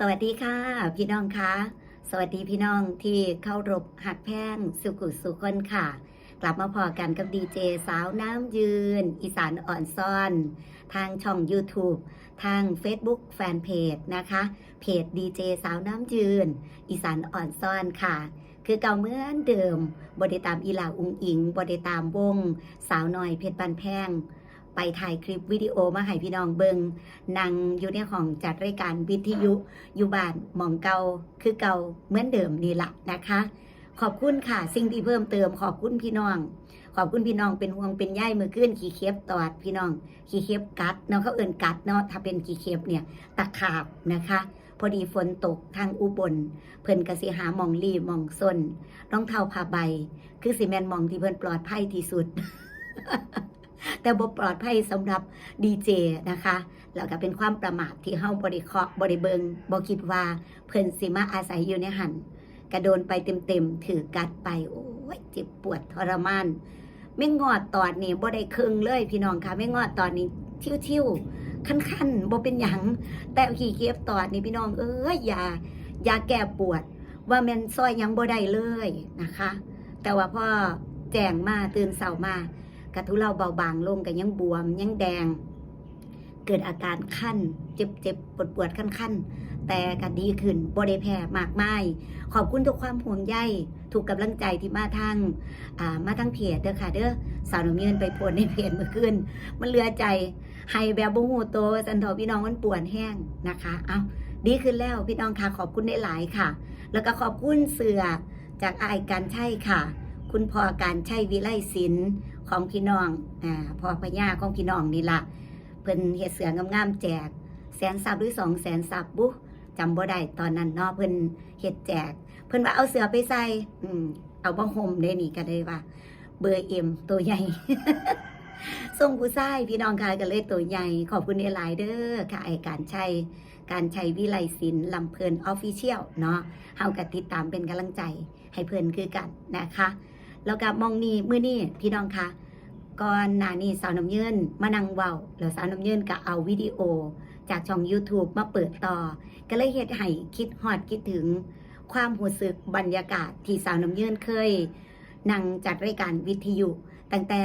สวัสดีค่ะ พี่น้องคะสวัสดีพี่น้องที่เข้ารบหักแพงสุขุสุคนค่ะ กลับมาพอกันกับดีเจสาวน้ำยืน อีสานอ่อนซ่อน ทางช่อง YouTube ทาง Facebook แฟนเพจนะคะ เพจดีเจสาวน้ำยืน อีสานอ่อนซ่อนค่ะ คือเก่าเหมือนเดิมบไดตามอีหลาอุงอิงบไดตามวง สาวน้อยเพชรบันแพง ไปถ่ายคลิปวิดีโอมาให้พี่น้องเบิงนางอยู่ในห้องจัดรายการวิทยุอยู่บ้านหมองเกาคือเกาเหมือนเดิมนี่แหละนะคะ ขอบคุณค่ะสิ่งที่เพิ่มเติมขอบคุณพี่น้อง ขอบคุณพี่น้องเป็นห่วงเป็นใยมือขึ้นขี่เข็บตอดพี่น้องขี่เข็บกัดเนาะเขาเอิ่นกัดเนาะถ้าเป็นขี่เข็บเนี่ยตะขาบนะคะพอดีฝนตกทางอุบล เพิ่นกสิหามองรีมองส้นรองเท้าผ้าใบ คือสิแมนมองที่เพิ่นปลอดภัยที่สุด แต่บ่ปลอดภัยสำหรับดีเจนะคะแล้วก็เป็นความประมาทที่เฮาบริเคาะบริเบิงบ่คิดว่าเพิ่นสิมาอาศัยอยู่ในหันกระโดนไปเต็มๆถือกัดไปโอ้ยเจ็บปวดทรมานไม่งอดตอดนี่บ่ได้ครึ่งเลยพี่น้องค่ะไม่งอดตอดนี่ชิวๆคันๆบ่เป็นหยังแต่ขี่เกียบตอดนี่พี่น้องเอ้ยอย่าอย่าแก้ปวดว่าแม่นซอยยังบ่ได้เลยนะคะ แต่ว่าพ่อแจ้งมาตื่นเช้ามา กระทุเราเบาบางลงก็ยังบวมยังแดง เกิดอาการขั้นเจ็บเจ็บปวดปวดขั้นขั้นแต่ก็ดีขึ้นบริแพ้มากมาย ขอบคุณทุกความห่วงใยทุกกำลังใจที่มาทางมาทางเพจเด้อค่ะ เด้อสาวหนุ่มยืนไปโพสในเพจเมื่อคืนมันเลือใจให้แบบบ่ฮู้โตสันทอพี่น้องมันปวดแห้งนะคะ เอาดีขึ้นแล้วพี่น้องค่ะขอบคุณได้หลายค่ะ แล้วก็ขอบคุณเสือจากอายการใช่ค่ะ คุณพ่อการใช่วิไลศิลป์ ของพี่น้องอ่าพ่อพญาของพี่น้องนี่ละเพิ่นเฮ็ดเสืองามๆแจกแสนซับหรือสองแสนซับบุจำบ่ได้ตอนนั้นเนาะเพิ่นเฮ็ดแจก เพิ่นว่าเอาเสือไปใส่อืมเอาบ่ห่มได้นี่ก็ได้ว่า เบอร์เอ็มตัวใหญ่ส่งผู้ชายพี่น้องค่ะก็เลยตัวใหญ่ ขอบคุณหลายเด้อค่ะไอการใช้การใช้วิไลศิลป์ลำเพลินออฟฟิเชียลเนาะเฮากติดตามเป็นกำลังใจให้เพิ่นคือกันนะคะ แล้วก็มองนี่มื้อนี้พี่น้องคะก่อนหน้านี้สาวน้ำเยืนมานั่งเว้าแล้วสาวน้ำเยืนก็เอาวิดีโอ จากช่อง YouTube มาเปิดต่อ ก็เลยเฮ็ดให้คิดฮอดคิดถึงความรู้สึกบรรยากาศที่สาวน้ำเยืนเคยนั่งจัดรายการวิทยุตั้งแต่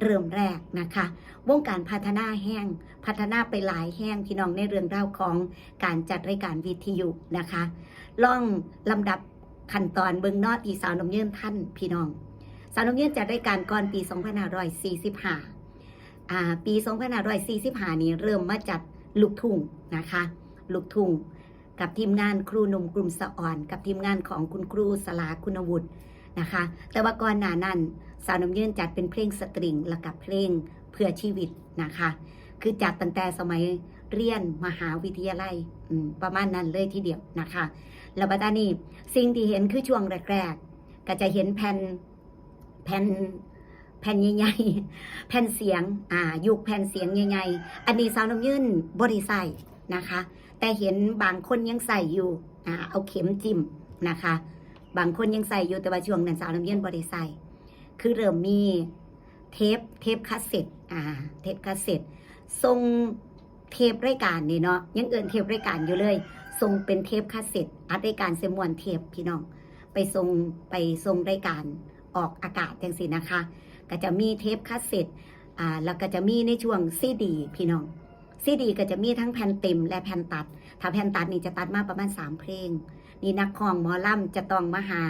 เริ่มแรกนะคะ วงการพัฒนาแห้งพัฒนาไปหลายแห้งพี่น้องในเรื่องราวของการจัดรายการวิทยุนะคะ ล่องลำดับขั้นตอนเบื้องนอที่สาวน้ำเยืนท่านพี่น้อง สาวน้ำเยืนจัดรายการก่อนปี 2545อ่าปี 2545 นี้เริ่มมาจัดลูกทุ่งนะคะลูกทุ่งกับทีมงานครูหนุ่มกลุ่มสะอ่อน กับทีมงานของคุณครูสลาคุณวุฒินะคะ แต่ว่าก่อนหน้านั้นสาวน้ำเยืนจัดเป็นเพลงสตริงและกับเพลงเพื่อชีวิตนะคะ คือจัดตั้งแต่สมัยเรียนมหาวิทยาลัยประมาณนั้นเลยทีเดียวนะคะ แล้วบัดนี้สิ่งที่เห็นคือช่วงแรกๆก็จะเห็นแผ่น แผ่นแผ่นใหญ่ๆแผ่นเสียงอ่ายุคแผ่นเสียงใหญ่ๆอันนี้สาวน้ำยื่นบริใส่นะคะ แต่เห็นบางคนยังใส่อยู่อ่าเอาเข็มจิ้มนะคะ บางคนยังใส่อยู่แต่ว่าช่วงนั้นสาวน้ำยื่นบริใส่คือเริ่มมีเทปเทปคาสเซ็ตอ่าเทปคาสเซ็ตทรงเทปรายการนี่เนาะยังเอินเทปรายการอยู่เลยทรงเป็นเทปคาสเซ็ตอัดรายการเซมวนเทปพี่น้อง ไปทรงไปทรงรายการ ออกอากาศจังสินะคะ ก็จะมีเทปคาสเซ็ตอ่าแล้วก็จะมีในช่วงซีดี พี่น้องซีดี ก็จะมีทั้งแผ่นเต็มและแผ่นตัด ถ้าแผ่นตัดนี่จะตัดมาประมาณ 3 เพลง นี่นักคองหมอล่ำจะต้องมาหา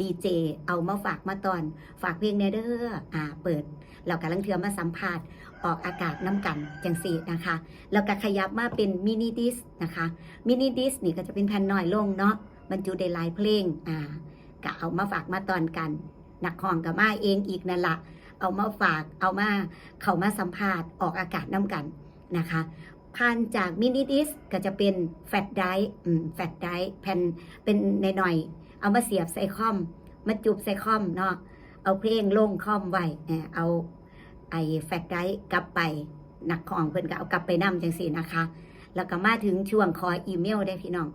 ดีเจเอามาฝากมาตอน ฝากเพลงแนเดอร์อ่าเปิดเรากำลังเทือมาสัมภาษณ์ออกอากาศน้ำกันจังสีนะคะแล้วก็ขยับมาเป็นมินิดิสนะคะมินิดิสนี่ก็จะเป็นแผ่นน้อยลงเนาะบรรจุได้หลายเพลงอ่าก็เอามาฝากมาตอนกัน นักของกับมาเองอีกนั่นละเอามาฝากเอามาเขามาสัมภาษณ์ออกอากาศน้ำกันนะคะผ่านจากมินิดิสก็จะเป็นแฟลชไดร์แฟลชไดร์แผ่นเป็นในหน่อยๆเอามาเสียบใส่คอม มาจุบใส่คอมเนาะเอาเพลงลงคอมไว้เอ่เอาไอแฟลชไดร์กลับไปนักของเพิ่นก็เอากลับไปนำจังสีนะคะ แล้วก็มาถึงช่วงขออีเมลได้พี่น้อง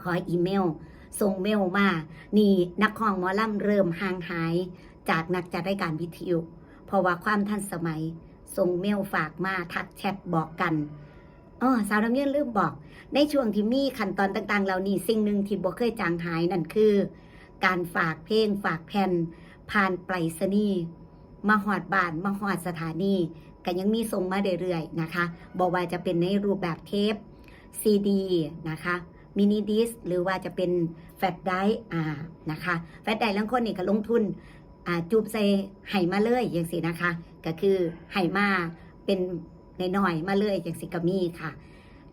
ขออีเมล ส่งเมลมา นี่นักของหมอลำเริ่มห่างหาย จากนักจัดรายการวิทยุ เพราะว่าความทันสมัย ส่งเมลฝากมาทักแชทบอกกันอ๋อสาวน้ำเยื่นลืมบอก ในช่วงที่มีขั้นตอนต่างๆ เหล่านี้สิ่งหนึ่งที่บ่เคยจางหายนั่นคือ การฝากเพลงฝากแผ่นผ่านไปรษณีย์มาหอดบ้านมาหอดสถานีก็ยังมีส่งมาเรื่อยๆนะคะบอกว่าจะเป็นในรูปแบบเทปซีดีนะคะ มินิดิสหรือว่าจะเป็นแฟลชไดอ่านะคะแฟลชไดรฟ์ลังคนนี่ก็ลงทุนอ่าจูบใส่ไห่มาเลยอย่างสินะคะ ก็คือไห่มาเป็นน้อยๆมาเลยอย่างสิก็มีค่ะ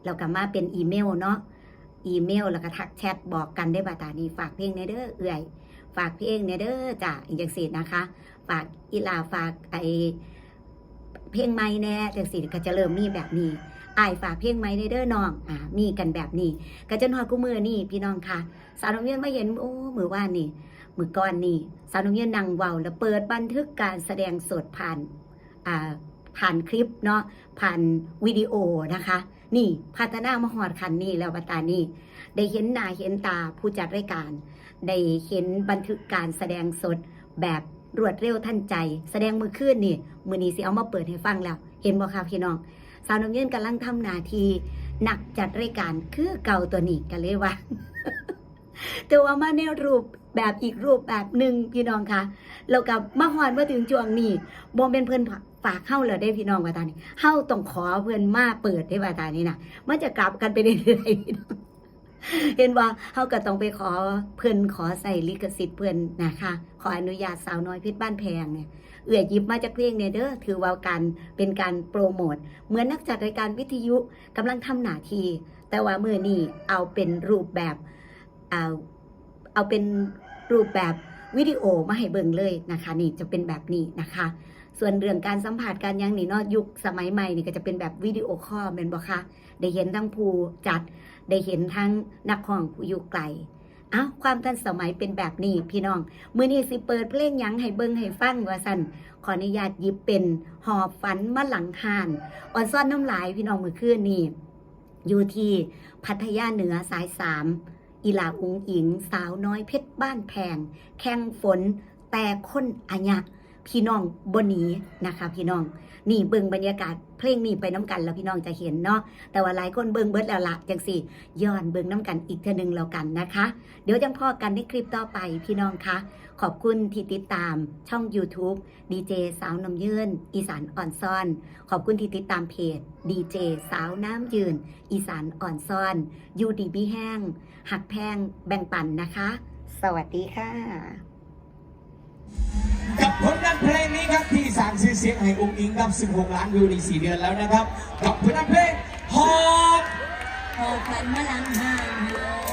แล้วก็มาเป็นอีเมลเนาะอีเมลแล้วก็ทักแชทบอกกันได้บาตานี้ฝากเพลงในเด้อเอื่อย ฝากเพลงในเด้อจ้ะอย่างสินะคะ ฝากอีลาฝากไอเพลงไม่แน่จังสิก็จะเริ่มมีแบบนี้ อายฝากเพลงไหมในเด้อน้องอ่ามีกันแบบนี้ก็จะนอนกูมือนี่พี่น้องค่ะ สาวน้องเวียนมาเห็นโอ้มือว่านี่มือก้อนนี่สาวน้องเวียนนั่งเว้าแล้วเปิดบันทึกการแสดงสดผ่านอ่าผ่านคลิปเนาะผ่านวิดีโอนะคะ นี่พัฒนามหอดคันนี้แล้วบัตานี่ได้เห็นหน้าเห็นตาผู้จัดรายการ ได้เห็นบันทึกการแสดงสดแบบรวดเร็วทันใจ แสดงมือขึ้นนี่มือนี้สิเอามาเปิดให้ฟังแล้ว เห็นบ่ครับพี่น้อง สาวน้ำเงินกำลังทำหนาทีหนักจัดรายการคือเก่าตัวนี้กันเลยว่าแต่ว่ามาในรูปแบบอีกรูปแบบหนึ่งพี่น้องคะแล้วกับมาหอนมาถึงช่วงนี้บอมเป็นเพื่อนฝากเข้าเลยได้พี่น้องว่าตานี้เข้าต้องขอเพื่อนมาเปิดได้ว่าตานี้นะมันจะกลับกันไปเรื่อยๆพี่น้องเห็นว่าเขาก็ต้องไปขอเพื่อนขอใส่ลิขสิทธิ์เพื่อนนะคะ ขออนุญาตสาวน้อยเพชรบ้านแพงเนี่ย เอื่อยยิบมาจากเพลงเนี่ยเด้อถือว่าการเป็นการโปรโมทเหมือนนักจัดรายการวิทยุกำลังทำหน้าที่ แต่ว่ามือนี้เอาเป็นรูปแบบเอาเอาเป็นรูปแบบวิดีโอมาให้เบิ่งเลยนะคะ นี่จะเป็นแบบนี้นะคะ ส่วนเรื่องการสัมผัสการยังนี่นาะยุคสมัยใหม่นี่ก็จะเป็นแบบวิดีโอคอลเป็นบ่คะได้เห็นทั้งผู้จัดได้เห็นทั้งนักร้องผู้อยู่ไกล เอ้าความทันสมัยเป็นแบบนี้พี่น้อง มือนี้สิเปิดเพลงยังให้เบิ้งให้ฟังว่าสันขออนุญาตหยิบเป็นหอบฝันมาหลังหานอ่อนซ่อนน้ำลายพี่น้องมือคืนนี่อยู่ที่พัทยาเหนือสายสามอีหลาอุงอิง สาวน้อยเพชรบ้านแพง แข่งฝนแต่คนอัญญะ พี่น้องบนนี้นะคะพี่น้อง นี่เบิ่งบรรยากาศเพลงนี้ไปน้ำกันแล้วพี่น้องจะเห็นเนาะแต่ว่าหลายคนเบิ่งเบิดแล้วละจังสี่ย้อนเบิ่งน้ำกันอีกเท่านึงแล้วกันนะคะ เดี๋ยวจังพอกันในคลิปต่อไปพี่น้องคะขอบคุณที่ติดตามช่อง YouTube ดีเจสาวน้ำยืนอีสานอ่อนซ่อน ขอบคุณที่ติดตามเพจดีเจสาวน้ำยืน อีสานอ่อนซ่อนยูดีบีแห้งหักแพงแบ่งปันนะคะ สวัสดีค่ะ กับผลงานเพลงนี้ครับที่สร้างชื่อเสียงให้องค์อิงกับ16ล้านวิวใน4เดือนแล้วนะครับ กับผลงานเพลงหอบหอบพันมาลังห่าง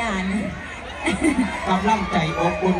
ยาน กำลังใจอบอุ่น